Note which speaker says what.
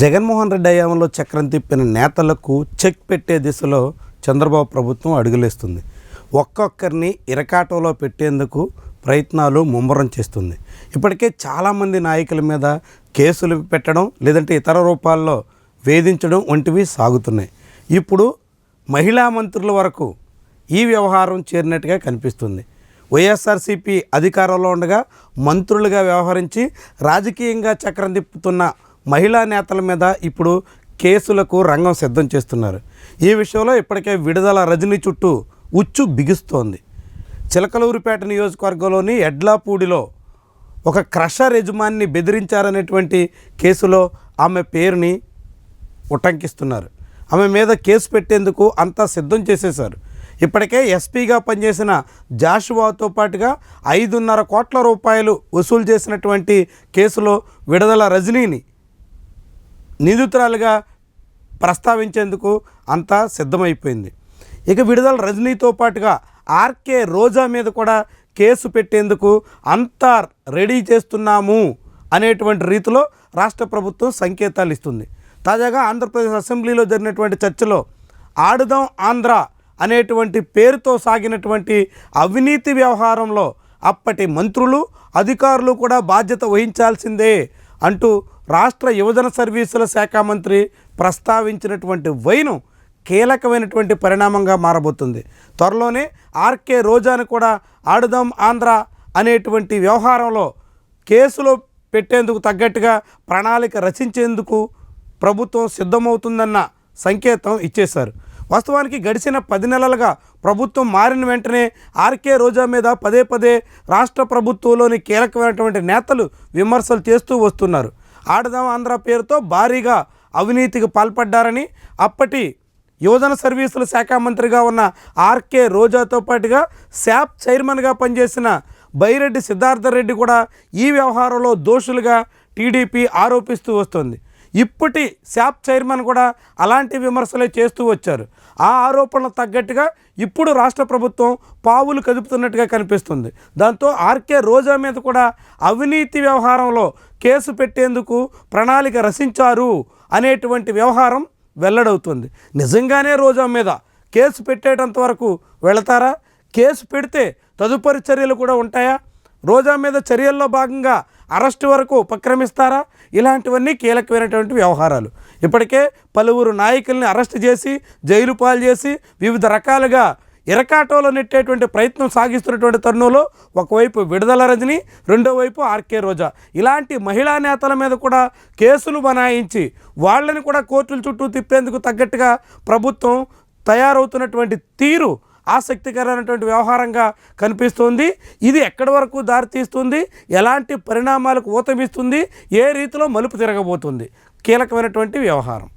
Speaker 1: జగన్మోహన్ రెడ్డి హయాంలో చక్రం తిప్పిన నేతలకు చెక్ పెట్టే దిశలో చంద్రబాబు ప్రభుత్వం అడుగులేస్తుంది. ఒక్కొక్కరిని ఇరకాటంలో పెట్టేందుకు ప్రయత్నాలు ముమ్మరం చేస్తుంది. ఇప్పటికే చాలామంది నాయకుల మీద కేసులు పెట్టడం లేదంటే ఇతర రూపాల్లో వేధించడం వంటివి సాగుతున్నాయి. ఇప్పుడు మహిళా మంత్రుల వరకు ఈ వ్యవహారం చేరినట్టుగా కనిపిస్తుంది. వైఎస్ఆర్సీపీ అధికారంలో ఉండగా మంత్రులుగా వ్యవహరించి రాజకీయంగా చక్రం తిప్పుతున్న మహిళా నేతల మీద ఇప్పుడు కేసులకు రంగం సిద్ధం చేస్తున్నారు. ఈ విషయంలో ఇప్పటికే విడుదల రజనీ చుట్టూ ఉచ్చు బిగుస్తోంది. చిలకలూరిపేట నియోజకవర్గంలోని ఎడ్లాపూడిలో ఒక క్రషర్ యజమాని బెదిరించారనేటువంటి కేసులో ఆమె పేరుని ఉటంకిస్తున్నారు. ఆమె మీద కేసు పెట్టేందుకు అంతా సిద్ధం చేసేశారు. ఇప్పటికే ఎస్పీగా పనిచేసిన జాషువాతో పాటుగా ఐదున్నర కోట్ల రూపాయలు వసూలు చేసినటువంటి కేసులో విడుదల రజనీని నిందితురాలుగా ప్రస్తావించేందుకు అంతా సిద్ధమైపోయింది. ఇక విడుదల రజనీతో పాటుగా ఆర్కే రోజా మీద కూడా కేసు పెట్టేందుకు అంతా రెడీ చేస్తున్నాము అనేటువంటి రీతిలో రాష్ట్ర ప్రభుత్వం సంకేతాలు ఇస్తుంది. తాజాగా ఆంధ్రప్రదేశ్ అసెంబ్లీలో జరిగినటువంటి చర్చలో ఆడుదాం ఆంధ్ర అనేటువంటి పేరుతో సాగినటువంటి అవినీతి వ్యవహారంలో అప్పటి మంత్రులు అధికారులు కూడా బాధ్యత వహించాల్సిందే అంటూ రాష్ట్ర యువజన సర్వీసుల శాఖ మంత్రి ప్రస్తావించినటువంటి వైను కీలకమైనటువంటి పరిణామంగా మారబోతుంది. త్వరలోనే ఆర్కే రోజాను కూడా ఆడుదాం ఆంధ్ర అనేటువంటి వ్యవహారంలో కేసులో పెట్టేందుకు తగ్గట్టుగా ప్రణాళిక రచించేందుకు ప్రభుత్వం సిద్ధమవుతుందన్న సంకేతం ఇచ్చేశారు. వాస్తవానికి గడిచిన పది నెలలుగా ప్రభుత్వం మారిన వెంటనే ఆర్కే రోజా మీద పదే పదే రాష్ట్ర ప్రభుత్వంలోని కీలకమైనటువంటి నేతలు విమర్శలు చేస్తూ వస్తున్నారు. ఆడదాం ఆంధ్ర పేరుతో భారీగా అవినీతికి పాల్పడ్డారని అప్పటి యువజన సర్వీసుల శాఖ మంత్రిగా ఉన్న ఆర్కే రోజాతో పాటుగా శాప్ చైర్మన్గా పనిచేసిన బైరెడ్డి సిద్ధార్థ రెడ్డి కూడా ఈ వ్యవహారంలో దోషులుగా టీడీపీ ఆరోపిస్తూ వస్తుంది. ఇప్పటి శాప్ చైర్మన్ కూడా అలాంటి విమర్శలే చేస్తూ వచ్చారు. ఆ ఆరోపణలు తగ్గట్టుగా ఇప్పుడు రాష్ట్ర ప్రభుత్వం పావులు కదుపుతున్నట్టుగా కనిపిస్తుంది. దాంతో ఆర్కే రోజా మీద కూడా అవినీతి వ్యవహారంలో కేసు పెట్టేందుకు ప్రణాళిక రచించారు అనేటువంటి వ్యవహారం వెల్లడవుతుంది. నిజంగానే రోజా మీద కేసు పెట్టేటంత వరకు వెళతారా? కేసు పెడితే తదుపరి చర్యలు కూడా ఉంటాయా? రోజా మీద చర్యల్లో భాగంగా అరెస్ట్ వరకు ఉపక్రమిస్తారా? ఇలాంటివన్నీ కీలకమైనటువంటి వ్యవహారాలు. ఇప్పటికే పలువురు నాయకుల్ని అరెస్ట్ చేసి జైలు పాలు చేసి వివిధ రకాలుగా ఇరకాటంలో నెట్టేటువంటి ప్రయత్నం సాగిస్తున్నటువంటి తరుణంలో ఒకవైపు విడుదల రజని రెండో వైపు ఆర్కే రోజా. ఇలాంటి మహిళా నేతల మీద కూడా కేసులు బనాయించి వాళ్ళని కూడా కోర్టుల చుట్టూ తిప్పేందుకు తగ్గట్టుగా ప్రభుత్వం తయారవుతున్నటువంటి తీరు ఆసక్తికరమైనటువంటి వ్యవహారంగా కనిపిస్తుంది. ఇది ఎక్కడి వరకు దారితీస్తుంది ఎలాంటి పరిణామాలకు ఊతమిస్తుంది? ఏ రీతిలో మలుపు తిరగబోతుంది? కీలకమైనటువంటి వ్యవహారం.